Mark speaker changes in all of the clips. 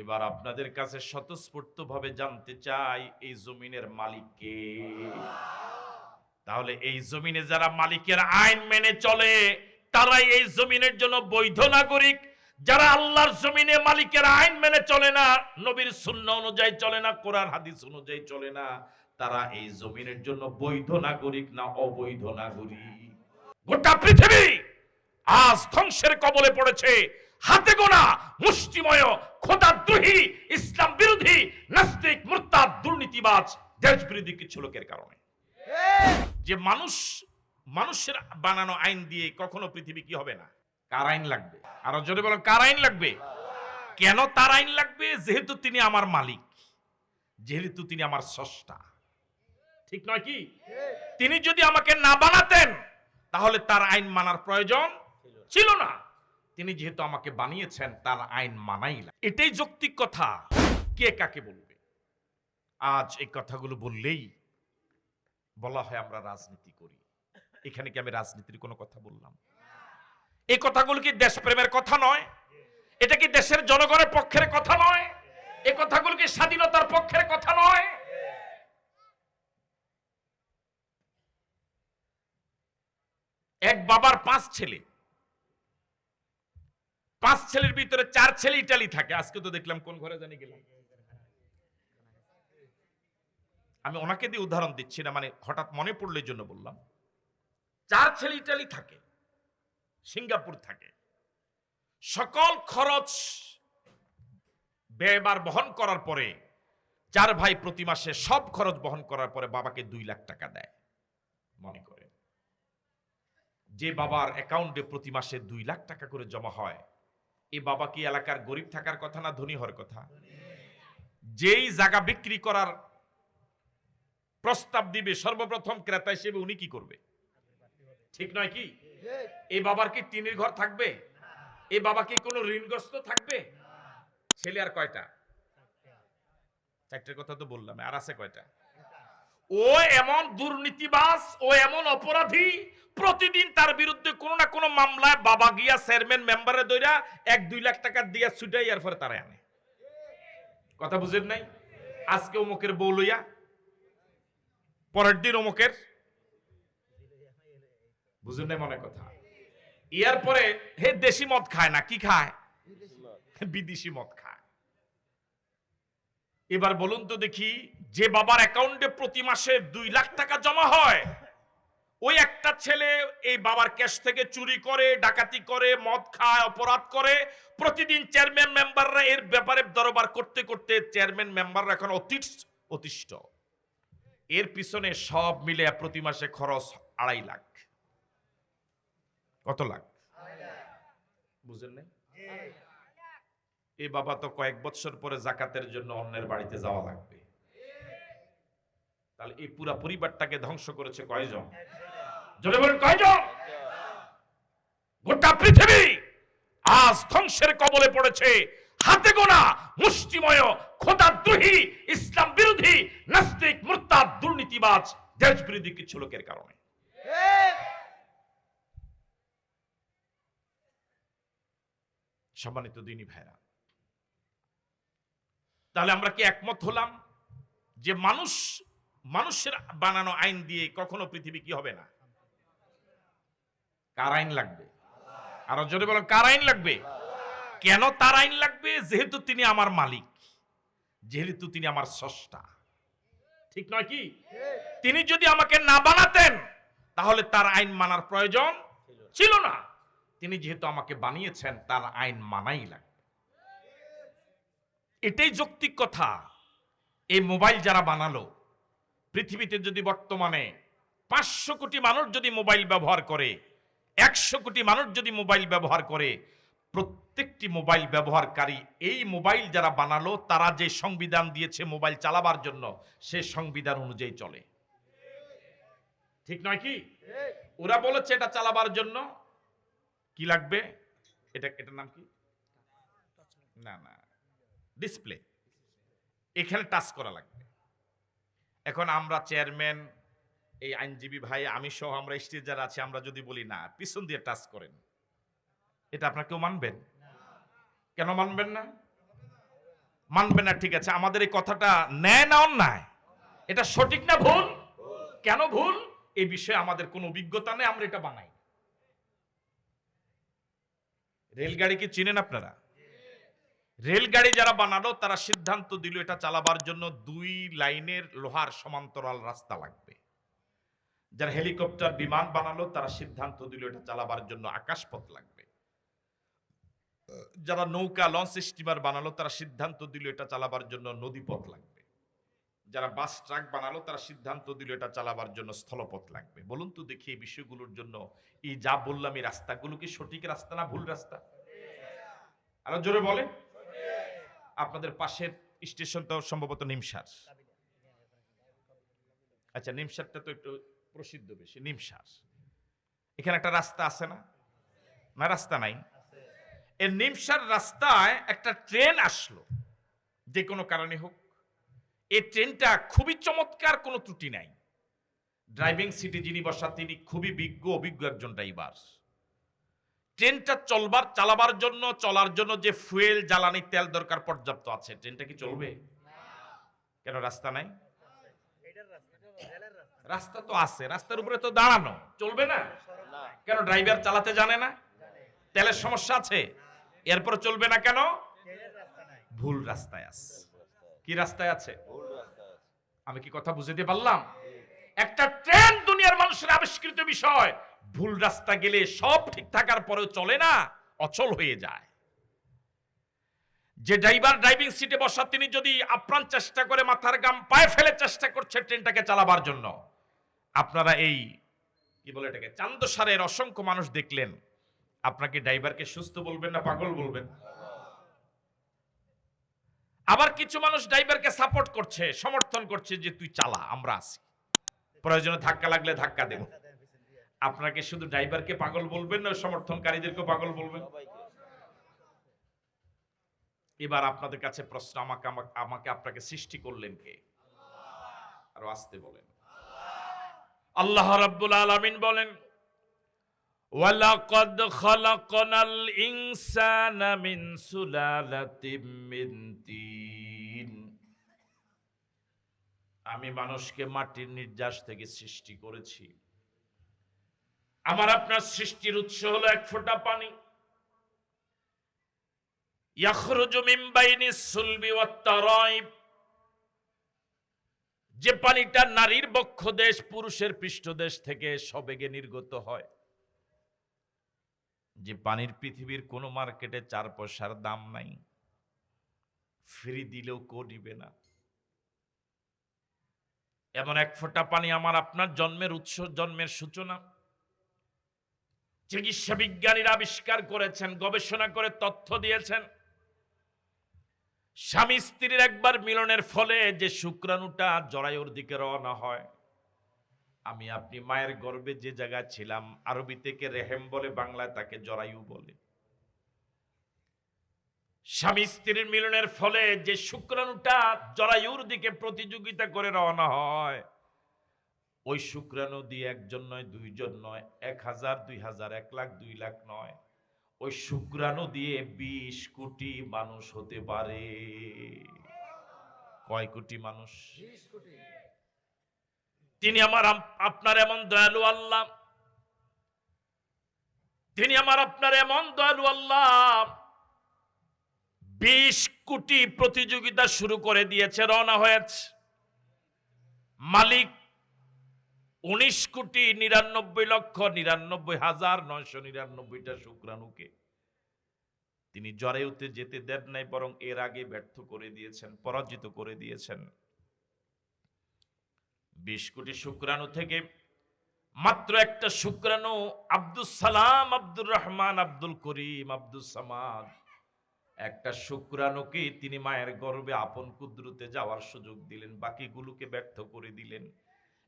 Speaker 1: এবার আপনাদের কাছে স্বতঃস্ফূর্ত ভাবে জানতে চাই, এই জমিনের মালিককে তাহলে এই জমিনে যারা মালিকের আইন মেনে চলে, তারাই এই জমিনের জন্য বৈধ নাগরিক। যারা আল্লাহর জমিনে মালিকের আইন মেনে চলে না, নবীর শূন্য অনুযায়ী চলে না, কোরআন, হাদিস অনুযায়ী চলে না, তারা এই জমিনের জন্য বৈধ নাগরিক না অবৈধ নাগরিক? গোটা পৃথিবী আজ ধ্বংসের কবলে পড়েছে। হাতে গোনা, মুষ্টিময় খোদাদ্রোহী ইসলাম বিরোধী, নাস্তিক, মুরতাদ, দুর্নীতিবাজ দেশ বিরোধী কিছু লোকের কারণে। যে মানুষ, মানুষের বানানো আইন দিয়ে কখনো পৃথিবী কি হবে না? কার আইন লাগবে? আরও জোরে বলো, কার আইন লাগবে? কেন তার আইন লাগবে? যেহেতু তিনি আমার মালিক, যেহেতু তিনি আমার স্রষ্টা। ঠিক নয় কি? তিনি যদি আমাকে না বানাতেন, তাহলে তার আইন মানার প্রয়োজন ছিল না। তিনি যেহেতু আমাকে বানিয়েছেন, তার আইন মানাই লাগে। এটাই যৌক্তিক কথা। কে কাকে বলবে? আজ এই কথাগুলো বললেই বলা হয় আমরা রাজনীতি করি। এখানে কি আমি রাজনীতির কোনো কথা বললাম? এই কথাগুলো কি দেশপ্রেমের কথা নয়? এটা কি দেশের জনগণের পক্ষের কথা নয়? এই কথাগুলো কি স্বাধীনতার পক্ষের কথা নয়? এক বাবার পাঁচ ছেলে। পাঁচ ছেলের ভিতরে চার ছেলে ইটালি থাকে। আজকে তো দেখলাম কোন ঘরে জানি গেলাম। আমি ওনাকে দিয়ে উদাহরণ দিচ্ছি না মানে হঠাৎ মনে পড়লে জন্য বললাম। চার ছেলে ইটালি থাকে, সিঙ্গাপুর থাকে। সকল খরচ ব্যয়বার বহন করার পরে, চার ভাই প্রতি মাসে সব খরচ বহন করার পরে বাবাকে দুই লাখ টাকা দেয়, মনে করে। যে বাবার অ্যাকাউন্টে প্রতি মাসে দুই লাখ টাকা করে জমা হয় এই বাবা কি এলাকার গরিব থাকার কথা না ধনী হওয়ার কথা? যেই জায়গা বিক্রি করার প্রস্তাব দিবে, সর্বপ্রথম ক্রেতা হিসেবে উনি কি করবে? ঠিক নয় কি? এই বাবার কি টিনের ঘর থাকবে? এই বাবা কি কোনো ঋণগ্রস্ত থাকবে? ছেলে আর কয়টা? চারটের কথা তো বললাম, আর আছে কয়টা? ও এমন দুর্নীতিবাস ও এমন অপরাধী, প্রতিদিন তার বিরুদ্ধে কোনো না কোনো মামলায় বাবা গিয়া চেয়ারম্যান মেম্বারে দইরা এক, দুই লাখ টাকা দিয়া ছুটাই এর পরে তারা আনে। কথা বুঝেন নাই? আজকে অমুকের বউ লইয়া, পরের দিন অমুকের, বুঝেন নাই মনে কথা? ইয়ার পরে হে দেশি মদ খায় না, কি খায়? বিদেশি মদ খায়। এবার বলুন তো দেখি যে বাবার অ্যাকাউন্টে প্রতি মাসে দুই লাখ টাকা জমা হয় ওই একটা ছেলে এই বাবার ক্যাশ থেকে চুরি করে ডাকাতি করে মদ খায় অপরাধ করে প্রতিদিন চেয়ারম্যান মেম্বাররা এর ব্যাপারে দরবার করতে করতে চেয়ারম্যান মেম্বাররা এখন অতিষ্ঠ অতিষ্ঠ। এর পিছনে সব মিলে প্রতি মাসে খরচ আড়াই লাখ। কত লাখ? বুঝলেন এই বাবা তো কয়েক বছর পরে জাকাতের জন্য অন্যের বাড়িতে যাওয়া লাগবে। তাহলে এই পুরা পরিবারটাকে ধ্বংস করেছে কয়জন? কয়জন? গোটা পৃথিবী আজ ধ্বংসের কবলে পড়েছে। হাতে গোনা, মুষ্টিময় ইসলাম বিরোধী, নাস্তিক, মুরতাদ, দুর্নীতিবাজ দেশ বিরোধী কিছু লোকের কারণে। সম্মানিত দিনী ভাইরা তাহলে আমরা কি একমত হলাম যে মানুষ, মানুষের বানানো আইন দিয়ে কখনো পৃথিবী কি হবে না? কার আইন লাগবে? আরও জোরে বলেন, কার আইন লাগবে? কেন তার আইন লাগবে? যেহেতু তিনি আমার মালিক, যেহেতু তিনি আমার স্রষ্টা। ঠিক নয় কি? তিনি যদি আমাকে না বানাতেন, তাহলে তার আইন মানার প্রয়োজন ছিল না। তিনি যেহেতু আমাকে বানিয়েছেন, তার আইন মানাই লাগবে। এটাই যৌক্তিক কথা। এই মোবাইল যারা বানালো, পৃথিবীতে যদি বর্তমানে পাঁচশো কোটি মানুষ যদি মোবাইল ব্যবহার করে, একশো কোটি মানুষ যদি মোবাইল ব্যবহার করে, প্রত্যেকটি মোবাইল ব্যবহারকারী এই মোবাইল যারা বানালো, তারা যে সংবিধান দিয়েছে মোবাইল চালাবার জন্য, সে সংবিধান অনুযায়ী চলে। ঠিক নয় কি? ওরা বলেছে এটা চালাবার জন্য। কি লাগবে? এটা, এটার নাম কি? না না। ডিসপ্লে এখানে টাচ করা লাগবে। এখন আমরা চেয়ারম্যান এই আইনজীবী ভাই, আমি সহ আমরা স্টেজ যারা আছে, আমরা যদি বলি না, পিছন দিয়ে টাচ করেন। এটা আপনার কেউ মানবেন? কেন মানবেন না? মানবেন না, ঠিক আছে। আমাদের এই কথাটা ন্যায় না অন্যায়? এটা সঠিক না ভুল? কেন ভুল? এই বিষয়ে আমাদের কোনো অভিজ্ঞতা নেই, আমরা এটা বানাই রেলগাড়ি কি চিনেন আপনারা? রেলগাড়ি যারা বানালো, তারা সিদ্ধান্ত দিল এটা চালাবার জন্য দুই লাইনের লোহার সমান্তরাল রাস্তা লাগবে। যারা হেলিকপ্টার বিমান বানালো, তারা সিদ্ধান্ত দিল এটা চালাবার জন্য আকাশপথ লাগবে। যারা নৌকা লঞ্চ স্টিমার বানালো, তারা সিদ্ধান্ত দিল এটা চালাবার জন্য নদীপথ লাগবে। যারা বাস ট্রাক বানালো, তারা সিদ্ধান্ত দিল এটা চালাবার জন্য স্থলপথ লাগবে। বলুন তো দেখি এই বিষয়গুলোর জন্য এই যা বললাম, এই রাস্তাগুলো কি সঠিক রাস্তা না ভুল রাস্তা? আরও জোরে বলে আপনাদের পাশের স্টেশন তো সম্ভবত নিমসার আচ্ছা নিমসারটা তো একটু প্রসিদ্ধ বেশি নিমসার এখানে একটা রাস্তা আছে না? না, রাস্তা নাই। এর নিমসার রাস্তায় একটা ট্রেন আসলো, যে কোনো কারণে হোক। এই ট্রেনটা খুবই চমৎকার, কোনো ত্রুটি নাই। ড্রাইভিং সিটে যিনি বসা, তিনি খুবই বিজ্ঞ, অভিজ্ঞ একজন ড্রাইভার। ট্রেনটা চলবার, চালাবার জন্য, চলার জন্য যে ফুয়েল, জ্বালানি, তেল দরকার, পর্যাপ্ত আছে। ট্রেনটা কি চলবে? কেন রাস্তা নাই? রাস্তা তো আছে, রাস্তার উপরে তো দাঁড়ানো। চলবে না? কেন ড্রাইভার চালাতে জানে না? তেলের সমস্যা আছে? এরপর চলবে না কেন? ভুল রাস্তায় আছে। কি রাস্তায় আছে? আমি কি কথা বুঝতে পারলাম? একটা ট্রেন দুনিয়ার মানুষের আবিষ্কৃত বিষয়। ভুল রাস্তা গেলে সব ঠিক থাকার পরেও চলে না, অচল হয়ে যায়। যে ড্রাইভার ড্রাইভিং সিটে বসা, তিনি যদি আপ্রাণ চেষ্টা করে মাথার গাম পায়ে ফেলে চেষ্টা করছে ট্রেনটাকে চালাবার জন্য, আপনারা এই, কি বলে এটাকে, চান্দসারের অসংখ্য মানুষ দেখলেন। আপনাকে ড্রাইভারকে সুস্থ বলবেন না পাগল বলবেন? আবার কিছু মানুষ ড্রাইভারকে সাপোর্ট করছে, সমর্থন করছে যে তুই চালা, আমরা আছি। প্রয়োজনে ধাক্কা লাগলে ধাক্কা দেব। আপনাকে শুধু ড্রাইভারকে পাগল বলবেন না সমর্থনকারীদেরকে পাগল বলবেন? এবার আপনাদের কাছে প্রশ্ন আমাকে, আমাকে- আপনাকে সৃষ্টি করলেন কে? আরও আসতে বলেন। আল্লাহ রাব্বুল আলামিন বলেন, ওয়ালাকাদ খালাকনাল ইনসানা মিন সুলালাতিম মিন তিন। আমি মানুষকে মাটির নির্যাস থেকে সৃষ্টি করেছি। আমার আপনার সৃষ্টির উৎস হলো এক ফোঁটা পানি। যে পানিটা নারীর বক্ষ দেশ, পুরুষের পৃষ্ঠদেশ থেকে সবেগে নির্গত হয়। যে পানির পৃথিবীর কোনো মার্কেটে চার পয়সার দাম নাই। ফ্রি দিলেও কো দিবে না। এমন এক ফোঁটা পানি আমার আপনার জন্মের উৎস, জন্মের সূচনা। চিকিৎসা বিজ্ঞানীরা আবিষ্কার করেছেন, গবেষণা করে তথ্য দিয়েছেন। স্বামী স্ত্রীর একবার মিলনের ফলে যে শুক্রাণুটা জরায়ুর দিকে রওনা হয়। আমি আপনি মায়ের গর্ভে যে জায়গায় ছিলাম, আরবি থেকে রেহেম বলে বাংলায় তাকে জরায়ু বলে। স্বামী স্ত্রীর মিলনের ফলে যে শুক্রাণুটা জরায়ুর দিকে প্রতিযোগিতা করে রওনা হয় ওই শুক্রাণু দিয়ে একজন নয় দুইজন নয় এক হাজার দুই হাজার এক লাখ দুই লাখ নয়। ওই শুক্রাণু দিয়ে বিশ কোটি মানুষ হতে পারে। কয় কোটি মানুষ? তিনি আমার আপনার এমন দয়ালু আল্লাহ। তিনি আমার আপনার এমন দয়ালু আল্লাহ। বিশ কোটি প্রতিযোগিতা শুরু করে দিয়েছে রওনা হয়েছে। মালিক উনিশ কোটি নিরানব্বই লক্ষ নিরানব্বই হাজার নয়শো নিরানব্বইটা শুক্রাণুকে। তিনি জরায়ুতে যেতে দেন নাই, বরং এর আগে ব্যর্থ করে দিয়েছেন, পরাজিত করে দিয়েছেন। বিশ কোটি শুক্রাণু থেকে মাত্র একটা শুক্রাণু আব্দুল সালাম, আব্দুর রহমান, আব্দুল করিম আব্দুল সামাদ। একটা শুক্রাণুকে তিনি মায়ের গর্ভে আপন কুদ্রুতে যাওয়ার সুযোগ দিলেন, বাকিগুলোকে ব্যর্থ করে দিলেন।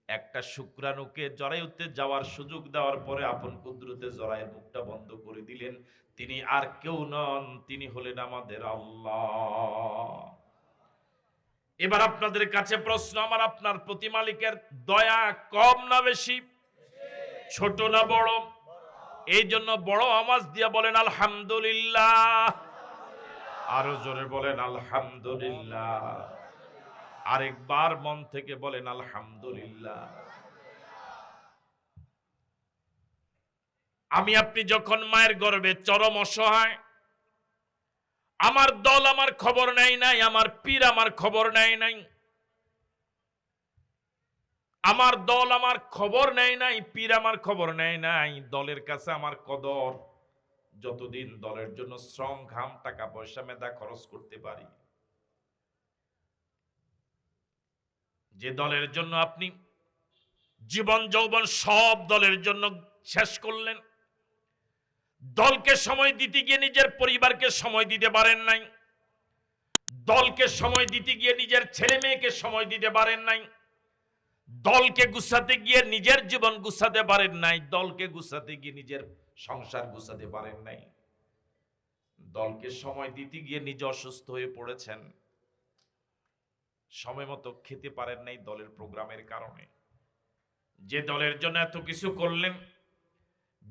Speaker 1: একটা শুক্রাণুকে জরায়ুতে যাওয়ার সুযোগ দেওয়ার পরে আপন কুদ্রুতে জরায়ের মুখটা বন্ধ করে দিলেন। তিনি আর কেউ নন, তিনি হলেন আমাদের আল্লাহ। এবার আপনাদের কাছে প্রশ্ন, আমার আপনার প্রতি মালিকের দয়া কম না বেশি? ছোট না বড়? এই জন্য বড় আওয়াজ দিয়ে বলেন, আলহামদুলিল্লাহ। আরও জোরে বলেন, আলহামদুলিল্লাহ। আরেকবার মন থেকে বলেন, আলহামদুলিল্লাহ। আমি আপনি যখন মায়ের গর্বে চরম অসহায়, আমার দল আমার খবর নেয় নাই, আমার পীর আমার খবর নেয় নাই, আমার দল আমার খবর নেয় নাই, পীর আমার খবর নেয় নাই, দলের কাছে আমার কদর। যতদিন দলের জন্য শ্রম, ঘাম, টাকা পয়সা, মেধা খরচ করতে পারি। যে দলের জন্য আপনি জীবন যৌবন সব দলের জন্য শেষ করলেন। দলকে সময় দিতে গিয়ে নিজের পরিবারকে সময় দিতে পারেন নাই। দলকে সময় দিতে গিয়ে নিজের ছেলে মেয়েকে সময় দিতে পারেন নাই। দলকে গুছাতে গিয়ে নিজের জীবন গুছাতে পারেন নাই। দলকে গুছাতে গিয়ে নিজের সংসার গুছাতে পারেন নাই। দলকে সময় দিতে গিয়ে নিজে অসুস্থ হয়ে পড়েছেন। সময় মতো খেতে পারেন নাই দলের প্রোগ্রামের কারণে। যে দলের জন্য এত কিছু করলেন,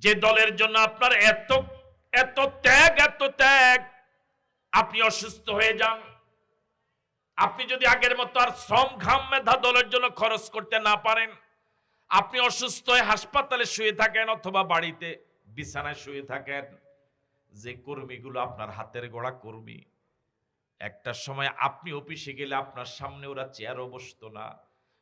Speaker 1: যে দলের জন্য আপনার এত এত ত্যাগ এত ত্যাগ, আপনি অসুস্থ হয়ে যান। আপনি যদি আগের মতো আর শ্রম ঘাম মেধা দলের জন্য খরচ করতে না পারেন, আপনি অসুস্থ হয়ে হাসপাতালে শুয়ে থাকেন অথবা বাড়িতে বিছানায় শুয়ে থাকেন, যে কর্মীগুলো আপনার হাতের গড়া কর্মী একটা সময় আপনি অফিসে গেলে আপনার সামনে ওরা চেয়ারও বসতো না।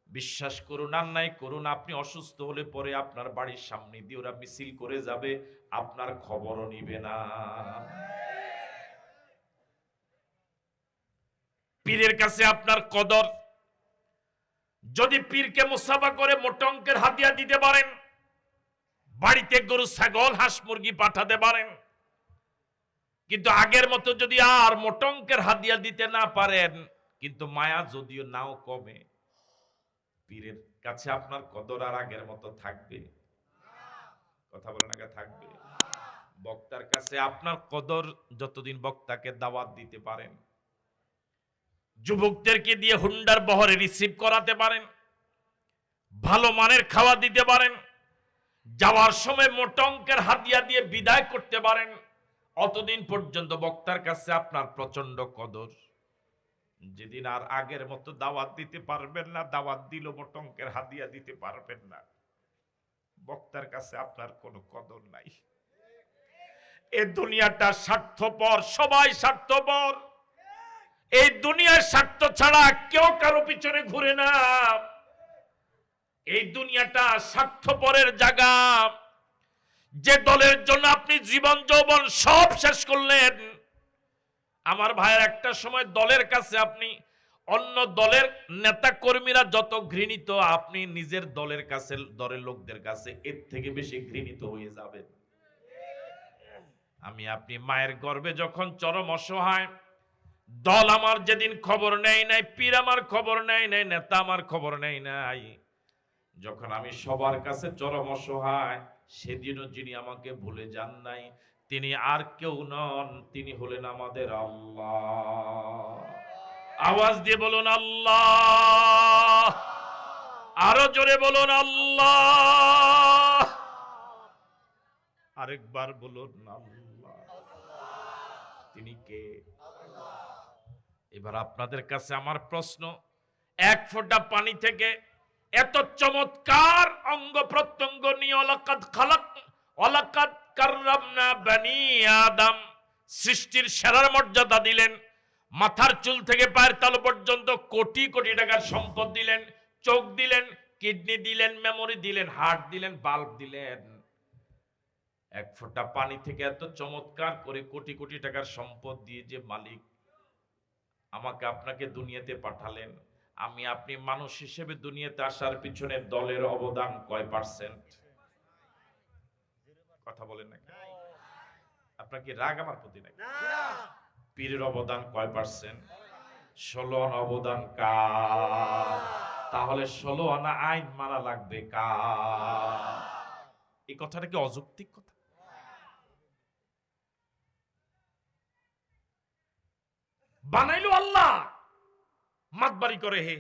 Speaker 1: বিশ্বাস করুন আর নাই করুন, আপনি অসুস্থ হলে পরে আপনার বাড়ির সামনে দিয়ে ওরা মিছিল করে যাবে, আপনার খবরও নিবে না। পীরের কাছে আপনার কদর। যদি পীরকে মুসাফা করে মোটঙ্কের হাতিয়া দিতে পারেন, বাড়িতে গরু, ছাগল, হাঁস, মুরগি পাঠাতে পারেন। কিন্তু আগের মতো যদি আর মোটঙ্কের হাদিয়া দিতে না পারেন, কিন্তু মায়া যদিও নাও কমে। পীরের কাছে আপনার কদর আর আগের মতো থাকবে। কথা বলেন আগে থাকবে। বক্তার কাছে আপনার কদর যতদিন বক্তাকে দাওয়াত দিতে পারেন, যুবকদেরকে দিয়ে হুন্ডার বহরে রিসিভ করাতে পারেন, ভালো মানের খাওয়া দিতে পারেন, যাওয়ার সময় মোটঙ্কের হাতিয়া দিয়ে বিদায় করতে পারেন অতদিন পর্যন্ত বক্তার কাছে আপনার প্রচণ্ড কদর। যেদিন আর আগের মতো দাওয়াত দিতে পারবেন না, দাওয়াত দিল বটঙ্কের হাদিয়া দিতে পারবেন না। বক্তার কাছে আপনার কোনো কদর নাই। এ দুনিয়াটা স্বার্থপর, সবাই স্বার্থপর। এই দুনিয়ার স্বার্থ ছাড়া কেউ কারও পিছনে ঘুরে না। এই দুনিয়াটা স্বার্থপরের জায়গা। যে দলের জন্য আপনি জীবন, যৌবন সব শেষ করলেন, আমার ভাইয়ের একটা সময় দলের কাছে আপনি অন্য দলের নেতা কর্মীরা যত ঘৃণিত, আপনি নিজের দলের কাছে, দলের লোকদের কাছে এর থেকে বেশি ঘৃণিত হয়ে যাবেন। আমি আপনি মায়ের গর্বে যখন চরম অসহায়, দল আমার যেদিন খবর নেই নাই, পীর আমার খবর নেই নাই, নেতা আমার খবর নেই নাই, যখন আমি সবার কাছে চরম অসহায় সেদিনও যিনি আমাকে ভুলে যান নাই, তিনি আর কেউ নন, তিনি হলেন আমাদের আল্লাহ। আওয়াজ দিয়ে বলুন আল্লাহ। আরও জোরে বলুন আল্লাহ। আরেকবার বলুন আল্লাহ। তিনি কে? এবার আপনাদের কাছে আমার প্রশ্ন। এক ফোঁটা পানি থেকে এত চমৎকার অঙ্গ প্রত্যঙ্গ নিয়ে সৃষ্টির সেরার মর্যাদা দিলেন, মাথার চুল থেকে পায়ের তালু পর্যন্ত কোটি কোটি টাকার সম্পদ দিলেন, চোখ দিলেন, কিডনি দিলেন, মেমোরি দিলেন, হার্ট দিলেন, বাল্ব দিলেন। এক ফোঁটা পানি থেকে এত চমৎকার করে কোটি কোটি টাকার সম্পদ দিয়ে যে মালিক আমাকে আপনাকে দুনিয়াতে পাঠালেন আমি আপনি মানুষ হিসেবে দুনিয়াতে আসার পিছনে দলের অবদান কয় পার্সেন্ট? কথা বলেন না কেন? আপনার কি রাগ আমার প্রতি নাকি? পীরের অবদান কয় পার্সেন্ট? ষোলো অবদান কার? তাহলে ষোলো আনা আইন মানা লাগবে কার? এই কথাটা কি অযৌক্তিক কথা? বানাইলো আল্লাহ! মাতবাড়ি করে হে।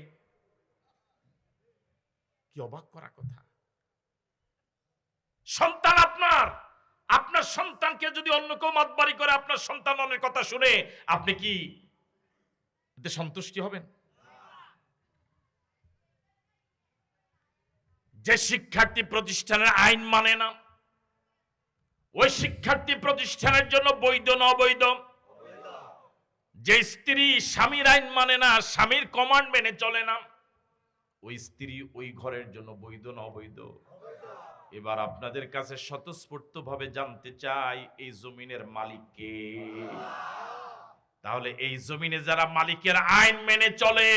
Speaker 1: কি অবাক করা কথা। সন্তান আপনার। আপনার সন্তানকে যদি অন্য কেউ মাতবাড়ি করে, আপনার সন্তান অনেক কথা শুনে, আপনি কি এতে সন্তুষ্টি হবেন? যে শিক্ষার্থী প্রতিষ্ঠানের আইন মানে না, ওই শিক্ষার্থী প্রতিষ্ঠানের জন্য বৈধ না অবৈধ যে স্ত্রী স্বামীর আইন মানে না, স্বামীর কমান্ড মেনে চলে না। ওই স্ত্রী ওই ঘরের জন্য বৈধ না অবৈধ? এবার আপনাদের কাছে স্বতঃস্ফূর্ত ভাবে জানতে চাই, এই জমিনের মালিককে তাহলে এই জমিনে যারা মালিকের আইন মেনে চলে,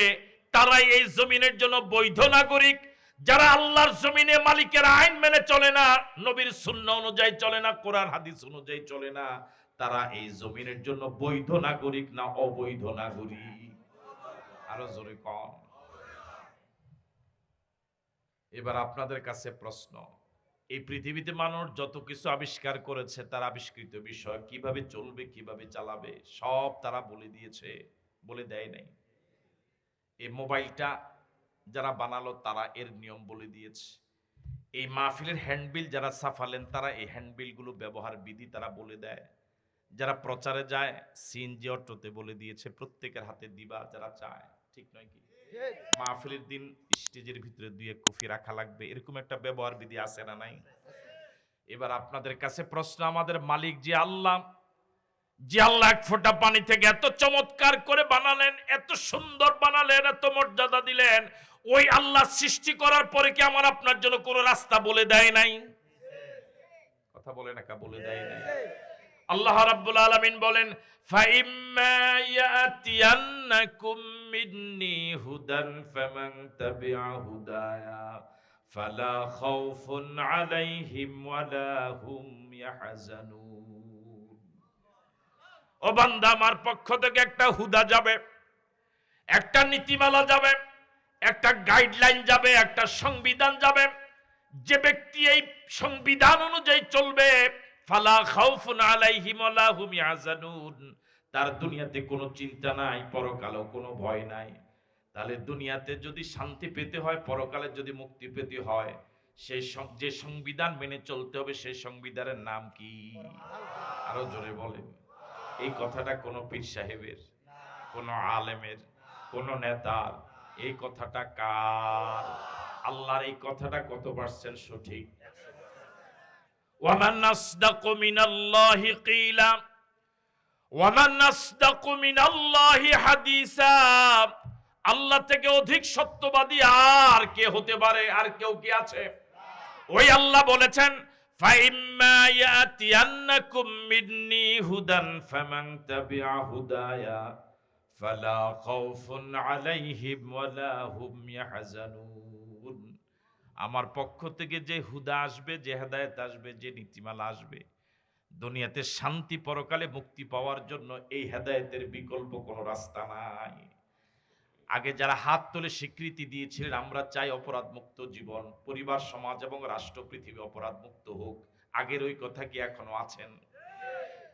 Speaker 1: তারাই এই জমিনের জন্য বৈধ নাগরিক। যারা আল্লাহর জমিনে মালিকের আইন মেনে চলে না, নবীর শূন্য অনুযায়ী চলে না, কোরআন, হাদিস অনুযায়ী চলে না তারা এই জমিনের জন্য বৈধ নাগরিক না অবৈধ নাগরিক? আরও জোরে কম এবার আপনাদের কাছে প্রশ্ন। এই পৃথিবীতে মানুষ যত কিছু আবিষ্কার করেছে, তার আবিষ্কৃত বিষয় কীভাবে চলবে, কীভাবে চালাবে, সব তারা বলে দিয়েছে, বলে দেয় নাই। এই মোবাইলটা যারা বানালো, তারা এর নিয়ম বলে দিয়েছে। এই মাহফিলের হ্যান্ডবিল যারা সাফালেন, তারা এই হ্যান্ডবিলগুলো ব্যবহার বিধি তারা বলে দেয়। যারা প্রচারে যায়, সিএনজি অটোতে বলে দিয়েছে, প্রত্যেকের হাতে দিবা যারা চায়। ঠিক নয় কি? মাহফিলের দিন স্টেজের ভিতরে দুই এক কফি রাখা লাগবে। এরকম একটা ব্যবহার বিধি আছে না নাই? এবার আপনাদের কাছে প্রশ্ন, আমাদের মালিক যে আল্লাহ যে আল্লাহ এক ফোঁটা পানি থেকে এত চমৎকার করে বানালেন, এত সুন্দর বানালেন, এত মর্যাদা দিলেন, ওই আল্লাহ সৃষ্টি করার পরে কি আমার আপনার জন্য কোনো রাস্তা বলে দেয় নাই? কথা বলে না কা, বলে দেয় নাই? আল্লাহ রাব্বুল আলামিন বলেন فَإِمَّا يَأْتِيَنَّكُم مِّنِّي هُدًى فَمَن تَبِعَ هُدَايَا فَلَا خَوْفٌ عَلَيْهِمْ وَلَا هُمْ يَحْزَنُونَ ও বান্দা আমার পক্ষ থেকে একটা হুদা যাবে একটা নীতিমালা যাবে একটা গাইডলাইন যাবে একটা সংবিধান যাবে যে ব্যক্তি এই সংবিধান অনুযায়ী চলবে ফালা খাউফুন আলাইহিম ওয়ালা হুম তার দুনিয়াতে কোনো চিন্তা নাই, পরকালেও কোনো ভয় নাই। তাহলে দুনিয়াতে যদি শান্তি পেতে হয়, পরকালে যদি মুক্তি পেতে হয় সেই যে সংবিধান মেনে চলতে হবে সেই সংবিধানের নাম কি? আরও জোরে বলেন। এই কথাটা কোনো পীর সাহেবের, কোনো আলেমের, কোনো নেতার, এই কথাটা কার? আল্লাহর এই কথাটা কত পার্সেন্ট সঠিক? ومن أصدق من الله قيلا ومن أصدق من الله حديثا আল্লাহ থেকে অধিক সত্যবাদী আর কে হতে পারে আর কেউ কি আছে ওই আল্লাহ বলেছেন فَإِمَّا يَأْتِيَنَّكُم مِّنِّي هُدًى فَمَن تَبِعَ هُدَايَا فَلَا خَوْفٌ عَلَيْهِمْ وَلَا هُمْ يَحْزَنُونَ আমার পক্ষ থেকে যে হুদা আসবে, যে হেদায়েত আসবে, যে নীতিমালা আসবে, দুনিয়াতে শান্তি পরকালে মুক্তি পাওয়ার জন্য এই হেদায়েতের বিকল্প কোনো রাস্তা নাই। আগে যারা হাত তুলে স্বীকৃতি দিয়েছিলেন, আমরা চাই অপরাধ মুক্ত জীবন, পরিবার, সমাজ এবং রাষ্ট্র পৃথিবী অপরাধ মুক্ত হোক। আগের ওই কথা কি এখনও আছেন?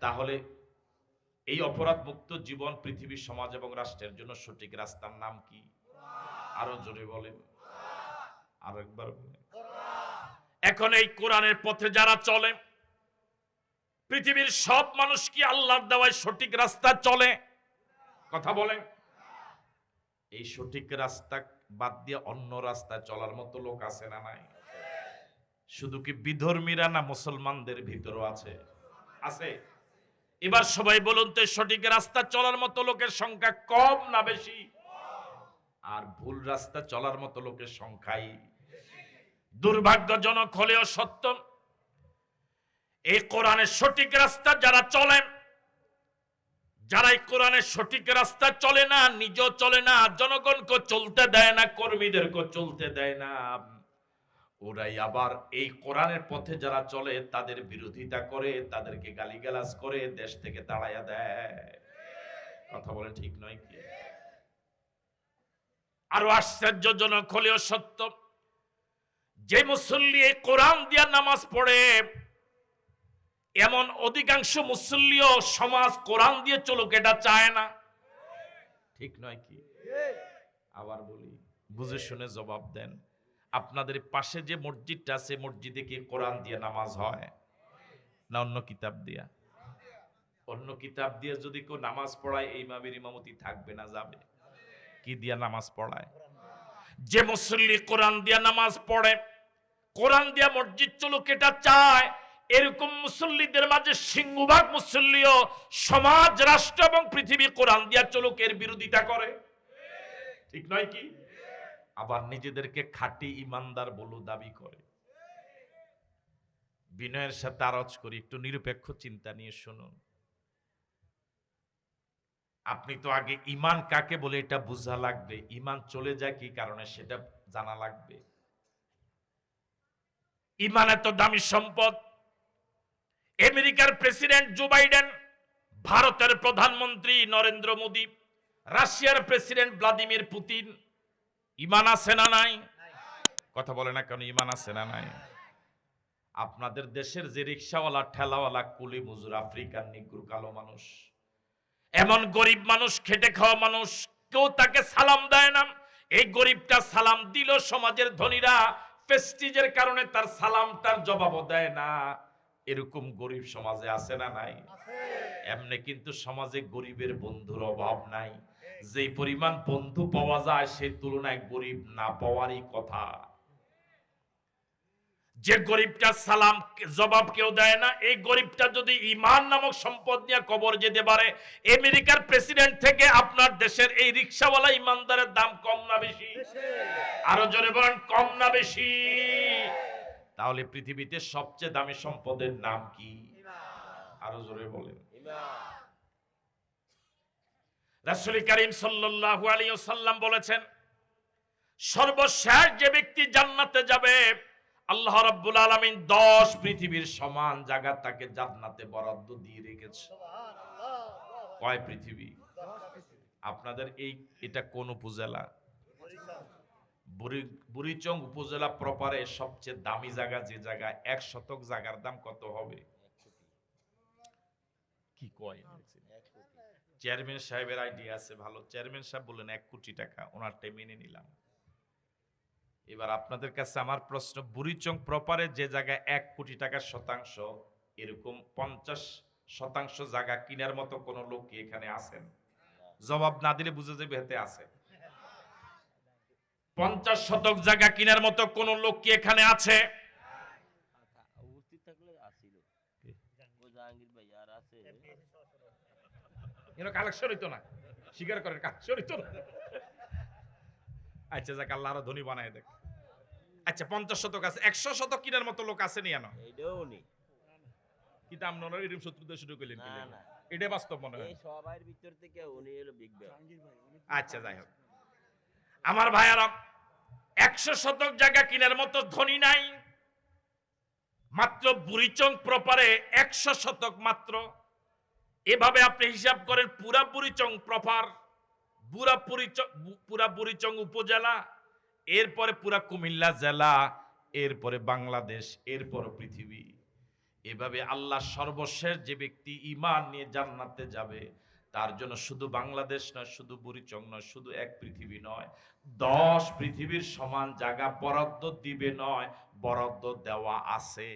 Speaker 1: তাহলে এই অপরাধ মুক্ত জীবন পৃথিবী, সমাজ এবং রাষ্ট্রের জন্য সঠিক রাস্তার নাম কি? আরও জোরে বলেন। এখন এই কোরআনের পথে যারা চলে, পৃথিবীর সব মানুষ কি আল্লাহর দেওয়ায় সঠিক রাস্তা চলে? কথা বলেন। এই সঠিক রাস্তা বাদ দিয়ে অন্য রাস্তায় চলার মতো লোক আছে না নাই? শুধু কি বিধর্মীরা না মুসলমানদের ভিতরও আছে? আছে। এবার সবাই বলুন তো সঠিক রাস্তা চলার মতো লোকের সংখ্যা কম না বেশি? আর ভুল রাস্তা চলার মতো লোকের সংখ্যাই দুর্ভাগ্যজনক হলেও সত্য, এই কোরআনের সঠিক রাস্তা যারা চলেন যারা এই কোরআনের সঠিক রাস্তা চলে না, নিজেও চলে না, জনগণকে চলতে দেয় না কর্মীদেরকে চলতে দেয় না, ওরাই আবার এই কোরআনের পথে যারা চলে, তাদের বিরোধিতা করে, তাদেরকে গালিগালাজ করে, দেশ থেকে তাড়াইয়া দেয়। কথা বলে ঠিক নয় কি? আরও আশ্চর্যজনক হলেও সত্য যে মুসল্লি কোরআন দিয়া নামাজ পড়ে, এমন অধিকাংশ মুসল্লিও সমাজ কোরআন দিয়ে চলুক, এটা চায় না। ঠিক নয় কি? আবার বলি, বুঝে শুনে জবাব দেন। আপনাদের পাশে যে মসজিদটা আছে, মসজিদে কি কোরআন দিয়ে নামাজ হয় না অন্য কিতাব দিয়া? অন্য কিতাব দিয়ে যদি কেউ নামাজ পড়ায়, এই ইমামের ইমামতি থাকবে না, যাবে। কি দিয়া নামাজ পড়ায়? যে মুসল্লি কোরআন দিয়া নামাজ পড়ে কোরআন দিয়া মসজিদ চলুক, এটা চায়। এরকম মুসল্লিদের মাঝে সিংহভাগ মুসল্লিও সমাজ, রাষ্ট্র এবং পৃথিবী কোরআন দিয়া চলুক, এর বিরোধিতা করে। ঠিক নয় কি? আবার নিজেদেরকে খাঁটি ইমানদার বলে দাবি করে। বিনয়ের সাথে আরজ করি, একটু নিরপেক্ষ চিন্তা নিয়ে শুনুন। আপনি তো আগে ইমান কাকে বলে এটা বোঝা লাগবে, ইমান চলে যায় কি কারণে সেটা জানা লাগবে। ইমান এত দামি সম্পদ। আমেরিকার প্রেসিডেন্ট জো বাইডেন, ভারতের প্রধানমন্ত্রী নরেন্দ্র মোদী, রাশিয়ার প্রেসিডেন্ট ভ্লাদিমির পুতিন, ইমান আছে না নাই? কথা বলে না কেন, ইমান আছে না নাই? আপনাদের দেশের যে রিক্সাওয়ালা, ঠেলাওয়ালা, কুলি মজুর আফ্রিকান নিগ্রু কালো মানুষ, এমন গরিব মানুষ, খেটে খাওয়া মানুষ, কেউ তাকে সালাম দেয় না। এই গরিবটা সালাম দিল সমাজের ধনীরা প্রেস্টিজের কারণে তার সালাম তার জবাব দেয় না। এরকম গরিব সমাজে আছে না নাই? এমনি কিন্তু সমাজে গরিবের বন্ধুর অভাব নাই। যে পরিমাণ বন্ধু পাওয়া যায়, সেই তুলনায় গরিব না পাওয়ারই কথা। যে গরিবটা সালাম জবাব কেউ দেয় না। এই গরিবটা যদি ইমান নামক সম্পদ নিয়ে কবর যেতে পারে আমেরিকার প্রেসিডেন্ট থেকে আপনার দেশের এই রিক্সাওয়ালা ইমানদারের দাম কম না বেশি? আরও জোরে বলেন কম না বেশি? তাহলে পৃথিবীতে সবচেয়ে দামি সম্পদের নাম কি? আরও জোরে বলেন। রাসূল করিম সাল্লাল্লাহু আলাইহি ওয়াসাল্লাম বলেছেন সর্বশেষ যে ব্যক্তি জান্নাতে যাবে আল্লাহ রাব্বুল আলামিন 10 পৃথিবীর সমান জায়গা তাকে জান্নাতে বরাদ্দ দিয়ে রেখেছে। কয় পৃথিবী? আপনাদের এই, এটা কোন উপজেলা? বুড়িচং উপজেলা প্রপারে সবচেয়ে দামি জায়গা যে জায়গা, এক শতক জায়গার দাম কত হবে? কি কয়? চেয়ারম্যান সাহেবের আইডিয়া আছে, ভালো। চেয়ারম্যান সাহেব বললেন, এক কোটি টাকা। ওনারটাই মেনে নিলাম। এবার আপনাদের কাছে আমার প্রশ্ন, বুড়িচং প্রপারে যে জায়গায় এক কোটি টাকার শতাংশ, এরকম পঞ্চাশ শতাংশ জায়গা কিনার মতো কোন লোক কি এখানে আছেন? জবাব না দিলে বুঝে যাবে হেতে আছে। পঞ্চাশ শতক জায়গা কিনার মতো কোন লোক কি এখানে আছে? স্বীকার করেন, কালেকশন হইতো আচ্ছা যাক, আল্লাহ আরও ধনী বানায় দেখ। আচ্ছা পঞ্চাশ শতক আছে। একশো শতক কিনার মতো লোক আছে নি
Speaker 2: এইটাও নেই
Speaker 1: নয় এরকম শত্রুতা শুরু করলেন
Speaker 2: না
Speaker 1: কি
Speaker 2: না।
Speaker 1: এটা বাস্তব মনে হয়
Speaker 2: সবার ভিতর থেকে উনি হলো বিগ
Speaker 1: আচ্ছা যাই হোক। আমার ভাইয়ারা একশো শতক জায়গা কিনার মতো ধনী নাই। মাত্র বুড়িচং প্রপারে একশো শতক মাত্র। এভাবে আপনি হিসাব করেন পুরা বুড়িচং প্রপার পুরা বুড়িচং পুরা বুড়িচং উপজেলা। এরপরে পুরা কুমিল্লা জেলা, এরপরে বাংলাদেশ, এরপর পৃথিবী। এভাবে আল্লাহ সর্বশেষ যে ব্যক্তি ইমান নিয়ে জান্নাতে যাবে, তার জন্য শুধু বাংলাদেশ নয়, শুধু বুড়িচং নয়, শুধু এক পৃথিবী নয়, দশ পৃথিবীর সমান জায়গা বরাদ্দ দিবে নয়, বরাদ্দ দেওয়া আছে।